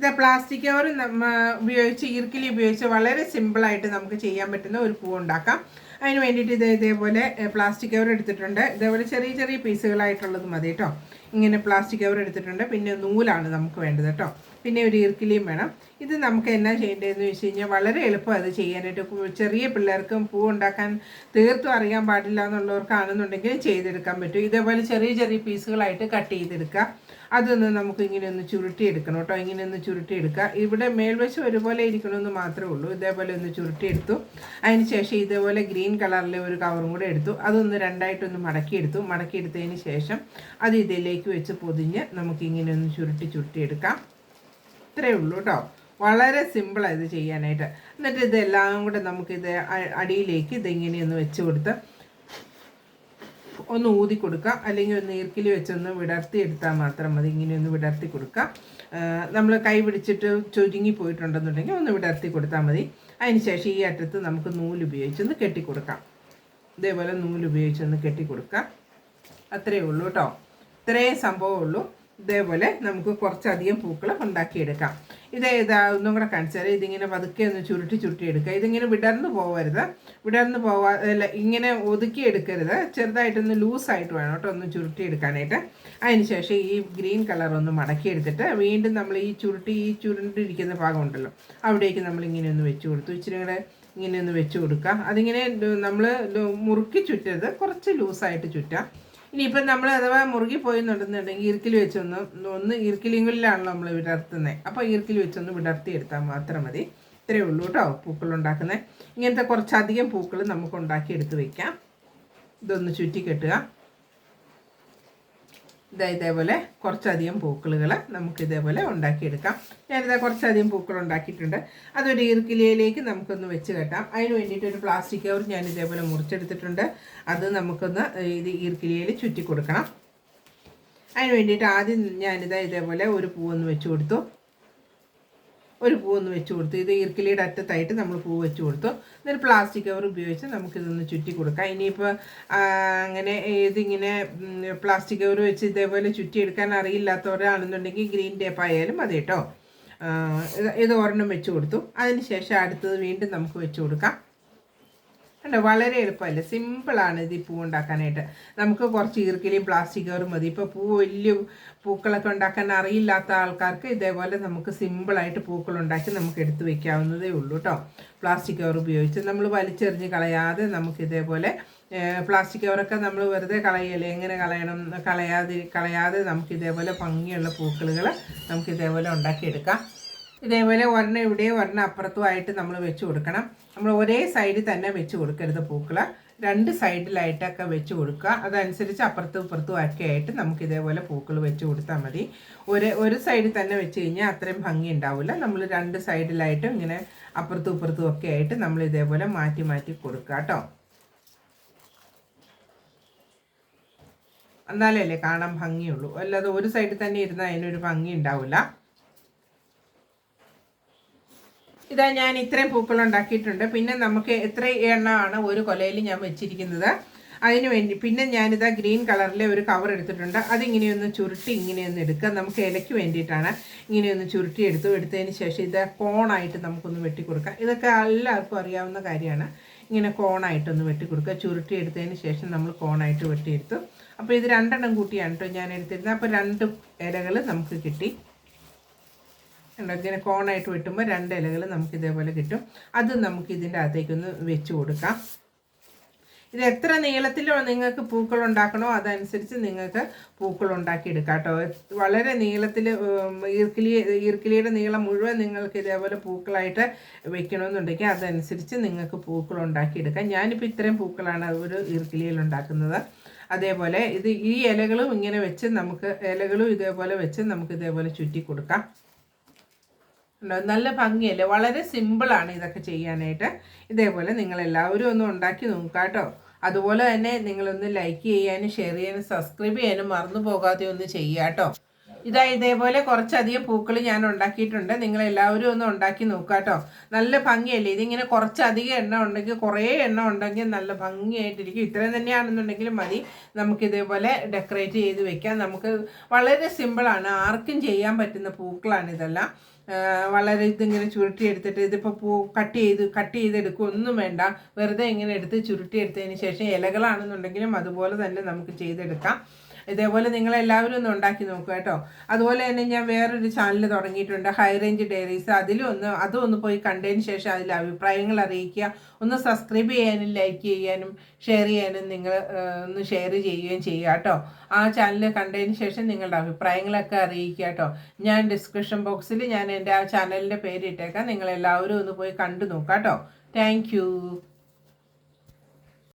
ഇത് plastic cover ഉപയോഗിച്ച് ഈർക്കിലി ഉപയോഗിച്ച് വളരെ സിമ്പിളായിട്ട് നമുക്ക് ചെയ്യാൻ പറ്റുന്ന ഒരു പൂ ഉണ്ടാക്കാം. അതിന് വേണ്ടിയിട്ട് ഇത് ഇതേപോലെ പ്ലാസ്റ്റിക് കവർ എടുത്തിട്ടുണ്ട്. ഇതേപോലെ ചെറിയ ചെറിയ പീസുകളായിട്ടുള്ളത് മതി കേട്ടോ. ഇങ്ങനെ പ്ലാസ്റ്റിക് കവർ എടുത്തിട്ടുണ്ട്. പിന്നെ നൂലാണ് നമുക്ക് വേണ്ടത് കേട്ടോ. പിന്നെ ഒരു ഈർക്കിലിയും വേണം. ഇത് നമുക്ക് എന്നാ ചെയ്യേണ്ടതെന്ന് വെച്ച് കഴിഞ്ഞാൽ വളരെ എളുപ്പം അത് ചെയ്യാനായിട്ട്. ചെറിയ പിള്ളേർക്കും പൂ ഉണ്ടാക്കാൻ തീർത്തും അറിയാൻ പാടില്ല എന്നുള്ളവർക്കാണെന്നുണ്ടെങ്കിൽ ചെയ്തെടുക്കാൻ പറ്റും. ഇതേപോലെ ചെറിയ ചെറിയ പീസുകളായിട്ട് കട്ട് ചെയ്തെടുക്കുക. അതൊന്ന് നമുക്ക് ഇങ്ങനെ ഒന്ന് ചുരുട്ടിയെടുക്കണം കേട്ടോ. ഇങ്ങനെ ഒന്ന് ചുരുട്ടിയെടുക്കുക. ഇവിടെ മേൽവശം ഒരുപോലെ ഇരിക്കണമെന്ന് മാത്രമേ ഉള്ളൂ. ഇതേപോലെ ഒന്ന് ചുരുട്ടിയെടുത്തു. അതിന് ശേഷം ഇതേപോലെ ഗ്രീൻ കളറിലെ ഒരു കവറും കൂടെ എടുത്തു. അതൊന്ന് രണ്ടായിട്ടൊന്ന് മടക്കിയെടുത്തു. മടക്കിയെടുത്തതിന് ശേഷം അത് ഇതിലേക്ക് വെച്ച് പൊതിഞ്ഞ് നമുക്ക് ഇങ്ങനെ ഒന്ന് ചുരുട്ടി ചുരുട്ടിയെടുക്കാം. ഇത്രയേ ഉള്ളൂ കേട്ടോ. വളരെ സിമ്പിളാണ് ഇത് ചെയ്യാനായിട്ട്. എന്നിട്ട് ഇതെല്ലാം കൂടെ നമുക്കിത് അടിയിലേക്ക് ഇതെങ്ങനെയൊന്ന് വെച്ച് കൊടുത്ത് ഒന്ന് ഊതി കൊടുക്കുക അല്ലെങ്കിൽ ഒന്ന് ഈർക്കിൽ വെച്ചൊന്ന് വിടർത്തി എടുത്താൽ മാത്രം മതി. ഇങ്ങനെ ഒന്ന് വിടർത്തി കൊടുക്കുക നമ്മൾ കൈ പിടിച്ചിട്ട് ചുരുങ്ങി പോയിട്ടുണ്ടെന്നുണ്ടെങ്കിൽ ഒന്ന് വിടർത്തി കൊടുത്താൽ മതി. അതിന് ശേഷം ഈ അറ്റത്ത് നമുക്ക് നൂൽ ഉപയോഗിച്ചൊന്ന് കെട്ടിക്കൊടുക്കാം ഇതേപോലെ നൂൽ ഉപയോഗിച്ചൊന്ന് കെട്ടിക്കൊടുക്കാം അത്രയേ ഉള്ളൂ കേട്ടോ. ഇത്രയും സംഭവമേ ഉള്ളൂ. ഇതേപോലെ നമുക്ക് കുറച്ചധികം പൂക്കൾ ഉണ്ടാക്കിയെടുക്കാം. ഇത് ഏതാ ഒന്നും കൂടെ കാണിച്ചാൽ ഇതിങ്ങനെ പതുക്കെ ഒന്ന് ചുരുട്ടി ചുരുട്ടി എടുക്കുക. ഇതിങ്ങനെ വിടർന്ന് പോകരുത് വിടർന്ന് പോവാ അല്ല ഇങ്ങനെ ഒതുക്കി എടുക്കരുത്. ചെറുതായിട്ടൊന്ന് ലൂസായിട്ട് വേണം കേട്ടോ ഒന്ന് ചുരുട്ടി എടുക്കാനായിട്ട്. അതിന് ശേഷം ഈ ഗ്രീൻ കളർ ഒന്ന് മടക്കി എടുത്തിട്ട് വീണ്ടും നമ്മൾ ഈ ചുരുട്ടി ഈ ചുരുണ്ടിരിക്കുന്ന ഭാഗം ഉണ്ടല്ലോ അവിടേക്ക് നമ്മൾ ഇങ്ങനെ ഒന്ന് വെച്ച് കൊടുത്തു. ഇച്ചിരി കൂടെ ഇങ്ങനെ ഒന്ന് വെച്ച് കൊടുക്കുക. അതിങ്ങനെ നമ്മൾ മുറുക്കി ചുറ്റരുത്. കുറച്ച് ലൂസായിട്ട് ചുറ്റാം. ഇനിയിപ്പം നമ്മൾ അഥവാ മുറുകി പോയെന്നുണ്ടെന്നുണ്ടെങ്കിൽ ഈർക്കിൽ വെച്ചൊന്ന് ഒന്ന് ഈർക്കിലിങ്ങളിലാണല്ലോ നമ്മൾ വിടർത്തുന്നത്. അപ്പോൾ ഈർക്കിൽ വെച്ചൊന്ന് വിടർത്തി എടുത്താൽ മാത്രം മതി. ഇത്രയേ ഉള്ളൂ കേട്ടോ പൂക്കൾ ഉണ്ടാക്കുന്നത്. ഇങ്ങനത്തെ കുറച്ചധികം പൂക്കൾ നമുക്ക് ഉണ്ടാക്കി എടുത്ത് വെക്കാം. ഇതൊന്ന് ചുറ്റി കെട്ടുക ഇതാ ഇതേപോലെ കുറച്ചധികം പൂക്കളുകൾ നമുക്ക് ഇതേപോലെ ഉണ്ടാക്കിയെടുക്കാം. ഞാനിതാ കുറച്ചധികം പൂക്കൾ ഉണ്ടാക്കിയിട്ടുണ്ട്. അതൊരു ഈർക്കിലയിലേക്ക് നമുക്കൊന്ന് വെച്ച് കെട്ടാം. അതിന് വേണ്ടിയിട്ട് ഒരു പ്ലാസ്റ്റിക് കവർ ഞാൻ ഇതേപോലെ മുറിച്ചെടുത്തിട്ടുണ്ട്. അത് നമുക്കൊന്ന് ഇത് ഈർക്കിലയിൽ ചുറ്റി കൊടുക്കണം അതിന് വേണ്ടിയിട്ട് ആദ്യം ഞാനിതാ ഇതേപോലെ ഒരു പൂവൊന്ന് വെച്ച് കൊടുത്തു. ഒരു പൂവൊന്ന് വെച്ച് കൊടുത്തു. ഇത് ഈർക്കിലിയുടെ അറ്റത്തായിട്ട് നമ്മൾ പൂ വെച്ച് കൊടുത്തു. എന്നിട്ട് പ്ലാസ്റ്റിക് കവർ ഉപയോഗിച്ച് നമുക്കിതൊന്ന് ചുറ്റി കൊടുക്കാം. ഇനിയിപ്പോൾ അങ്ങനെ ഇതിങ്ങനെ പ്ലാസ്റ്റിക് കവർ വെച്ച് ഇതേപോലെ ചുറ്റിയെടുക്കാൻ അറിയില്ലാത്തവരാണെന്നുണ്ടെങ്കിൽ ഗ്രീൻ ടേപ്പ് ആയാലും മതി കേട്ടോ. ഇത് ഒരെണ്ണം വെച്ച് കൊടുത്തു. അതിന് ശേഷം അടുത്തത് വീണ്ടും നമുക്ക് വെച്ച് കൊടുക്കാം. അല്ല വളരെ എളുപ്പമല്ലേ? സിമ്പിളാണ് ഇത് പൂ ഉണ്ടാക്കാനായിട്ട്. നമുക്ക് കുറച്ച് ഈർക്കിലിയും പ്ലാസ്റ്റിക് കവറും മതി. ഇപ്പോൾ പൂ വലിയ പൂക്കളൊക്കെ ഉണ്ടാക്കാൻ അറിയില്ലാത്ത ആൾക്കാർക്ക് ഇതേപോലെ നമുക്ക് സിമ്പിളായിട്ട് പൂക്കൾ ഉണ്ടാക്കി നമുക്ക് എടുത്തു വെക്കാവുന്നതേ ഉള്ളൂ കേട്ടോ പ്ലാസ്റ്റിക് കവർ ഉപയോഗിച്ച് നമ്മൾ വലിച്ചെറിഞ്ഞ് കളയാതെ നമുക്ക് ഇതേപോലെ പ്ലാസ്റ്റിക് കവറൊക്കെ നമ്മൾ വെറുതെ കളയല്ലേ? എങ്ങനെ കളയണം? കളയാതെ കളയാതെ നമുക്ക് ഇതേപോലെ ഭംഗിയുള്ള പൂക്കളുകൾ നമുക്ക് ഇതേപോലെ ഉണ്ടാക്കിയെടുക്കാം. ഇതേപോലെ ഒരെണ്ണം ഇവിടെയും ഒരെണ്ണം അപ്പുറത്തുമായിട്ട് നമ്മൾ വെച്ച് കൊടുക്കണം. നമ്മൾ ഒരേ സൈഡിൽ തന്നെ വെച്ച് കൊടുക്കരുത് പൂക്കൾ. രണ്ട് സൈഡിലായിട്ടൊക്കെ വെച്ച് കൊടുക്കുക. അതനുസരിച്ച് അപ്പുറത്തും ഇപ്പുറത്തും ഒക്കെ ആയിട്ട് നമുക്ക് ഇതേപോലെ പൂക്കൾ വെച്ച് കൊടുത്താൽ മതി. ഒരു ഒരു സൈഡിൽ തന്നെ വെച്ച് കഴിഞ്ഞാൽ അത്രയും ഭംഗി ഉണ്ടാവില്ല. നമ്മൾ രണ്ട് സൈഡിലായിട്ടും ഇങ്ങനെ അപ്പുറത്തും ഇപ്പുറത്തും ഒക്കെ ആയിട്ട് നമ്മൾ ഇതേപോലെ മാറ്റി മാറ്റി കൊടുക്കുക കേട്ടോ. എന്നാലല്ലേ കാണാൻ ഭംഗിയുള്ളൂ. അല്ലാതെ ഒരു സൈഡിൽ തന്നെ ഇരുന്നാൽ അതിനൊരു ഭംഗി ഉണ്ടാവില്ല. ഇതാ ഞാൻ ഇത്രയും പൂക്കൾ ഉണ്ടാക്കിയിട്ടുണ്ട്. പിന്നെ നമുക്ക് എത്ര എണ്ണമാണ് ഒരു കൊലയിൽ ഞാൻ വെച്ചിരിക്കുന്നത്. അതിന് വേണ്ടി പിന്നെ ഞാനിതാ ഗ്രീൻ കളറിലെ ഒരു കവർ എടുത്തിട്ടുണ്ട്. അതിങ്ങനെയൊന്ന് ചുരുട്ടി ഇങ്ങനെയൊന്ന് എടുക്കുക. നമുക്ക് ഇലയ്ക്ക് വേണ്ടിയിട്ടാണ് ഇങ്ങനെയൊന്ന് ചുരുട്ടി എടുത്തു. എടുത്തതിന് ശേഷം ഇത് കോണായിട്ട് നമുക്കൊന്ന് വെട്ടിക്കൊടുക്കാം. ഇതൊക്കെ എല്ലാവർക്കും അറിയാവുന്ന കാര്യമാണ്. ഇങ്ങനെ കോണായിട്ടൊന്ന് വെട്ടിക്കൊടുക്കുക. ചുരുട്ടി എടുത്തതിന് ശേഷം നമ്മൾ കോണായിട്ട് വെട്ടിയെടുത്തു. അപ്പോൾ ഇത് രണ്ടെണ്ണം കൂട്ടിയാണ് കേട്ടോ ഞാൻ എടുത്തിരുന്നത്. അപ്പോൾ രണ്ട് ഇലകൾ നമുക്ക് കിട്ടി. കണ്ടോ ഇങ്ങനെ കോണായിട്ട് വെട്ടുമ്പോൾ രണ്ട് ഇലകൾ നമുക്ക് ഇതേപോലെ കിട്ടും. അത് നമുക്ക് ഇതിന്റെ അകത്തേക്കൊന്ന് വെച്ച് കൊടുക്കാം. ഇത് എത്ര നീളത്തിലോ നിങ്ങൾക്ക് പൂക്കൾ ഉണ്ടാക്കണോ അതനുസരിച്ച് നിങ്ങൾക്ക് പൂക്കൾ ഉണ്ടാക്കിയെടുക്കാം കേട്ടോ. വളരെ നീളത്തിൽ ഈർക്കിലി ഈർക്കിലിയുടെ നീളം മുഴുവൻ നിങ്ങൾക്ക് ഇതേപോലെ പൂക്കളായിട്ട് വെക്കണമെന്നുണ്ടെങ്കിൽ അതനുസരിച്ച് നിങ്ങൾക്ക് പൂക്കൾ ഉണ്ടാക്കിയെടുക്കാം. ഞാനിപ്പോൾ ഇത്രയും പൂക്കളാണ് ഒരു ഈർക്കിലിയിൽ ഉണ്ടാക്കുന്നത്. അതേപോലെ ഇത് ഈ ഇലകളും ഇങ്ങനെ വെച്ച് നമുക്ക് ഇലകളും ഇതേപോലെ വെച്ച് നമുക്ക് ഇതേപോലെ ചുറ്റി കൊടുക്കാം. ഉണ്ടോ? നല്ല ഭംഗിയല്ലേ? വളരെ സിമ്പിളാണ് ഇതൊക്കെ ചെയ്യാനായിട്ട്. ഇതേപോലെ നിങ്ങൾ എല്ലാവരും ഒന്ന് ഉണ്ടാക്കി നോക്കുക കേട്ടോ. അതുപോലെ തന്നെ നിങ്ങളൊന്ന് ലൈക്ക് ചെയ്യാനും ഷെയർ ചെയ്യാനും സബ്സ്ക്രൈബ് ചെയ്യാനും മറന്നു പോകാതെ ഒന്ന് ചെയ്യുക കേട്ടോ. ഇതാ ഇതേപോലെ കുറച്ചധികം പൂക്കൾ ഞാൻ ഉണ്ടാക്കിയിട്ടുണ്ട്. നിങ്ങൾ എല്ലാവരും ഒന്ന് ഉണ്ടാക്കി നോക്കുക കേട്ടോ. നല്ല ഭംഗിയല്ലേ? ഇതിങ്ങനെ കുറച്ചധികം എണ്ണ ഉണ്ടെങ്കിൽ കുറേ എണ്ണ ഉണ്ടെങ്കിൽ നല്ല ഭംഗിയായിട്ടിരിക്കും. ഇത്രയും തന്നെയാണെന്നുണ്ടെങ്കിൽ മതി. നമുക്ക് ഇതേപോലെ ഡെക്കറേറ്റ് ചെയ്ത് വെക്കാം. നമുക്ക് വളരെ സിമ്പിളാണ് ആർക്കും ചെയ്യാൻ പറ്റുന്ന പൂക്കളാണ് ഇതെല്ലാം. വളരെ ഇതിങ്ങനെ ചുരുട്ടി എടുത്തിട്ട് ഇതിപ്പോൾ പൂ കട്ട് ചെയ്ത് കട്ട് ചെയ്തെടുക്കുക ഒന്നും വേണ്ട. വെറുതെ ഇങ്ങനെ എടുത്ത് ചുരുട്ടി എടുത്തതിന് ശേഷം ഇലകളാണെന്നുണ്ടെങ്കിലും അതുപോലെ തന്നെ നമുക്ക് ചെയ്തെടുക്കാം. ഇതേപോലെ നിങ്ങൾ എല്ലാവരും ഒന്ന് ഉണ്ടാക്കി നോക്കുക കേട്ടോ. അതുപോലെ തന്നെ ഞാൻ വേറൊരു ചാനൽ തുടങ്ങിയിട്ടുണ്ട് ഹൈ റേഞ്ച് ഡയറീസ് അതിലും ഒന്ന് അതും ഒന്ന് പോയി കണ്ടതിന് ശേഷം അതിൽ അഭിപ്രായങ്ങൾ അറിയിക്കുക. ഒന്ന് സബ്സ്ക്രൈബ് ചെയ്യാനും ലൈക്ക് ചെയ്യാനും ഷെയർ ചെയ്യാനും നിങ്ങൾ ഒന്ന് ഷെയർ ചെയ്യുകയും ചെയ്യുക കേട്ടോ. ആ ചാനൽ കണ്ടതിന് ശേഷം നിങ്ങളുടെ അഭിപ്രായങ്ങളൊക്കെ അറിയിക്കുക കേട്ടോ. ഞാൻ ഡിസ്ക്രിപ്ഷൻ ബോക്സിൽ ഞാൻ എന്റെ ആ ചാനലിന്റെ പേര് ഇട്ടേക്കാം നിങ്ങൾ എല്ലാവരും ഒന്ന് പോയി കണ്ടു നോക്കാം കേട്ടോ. താങ്ക്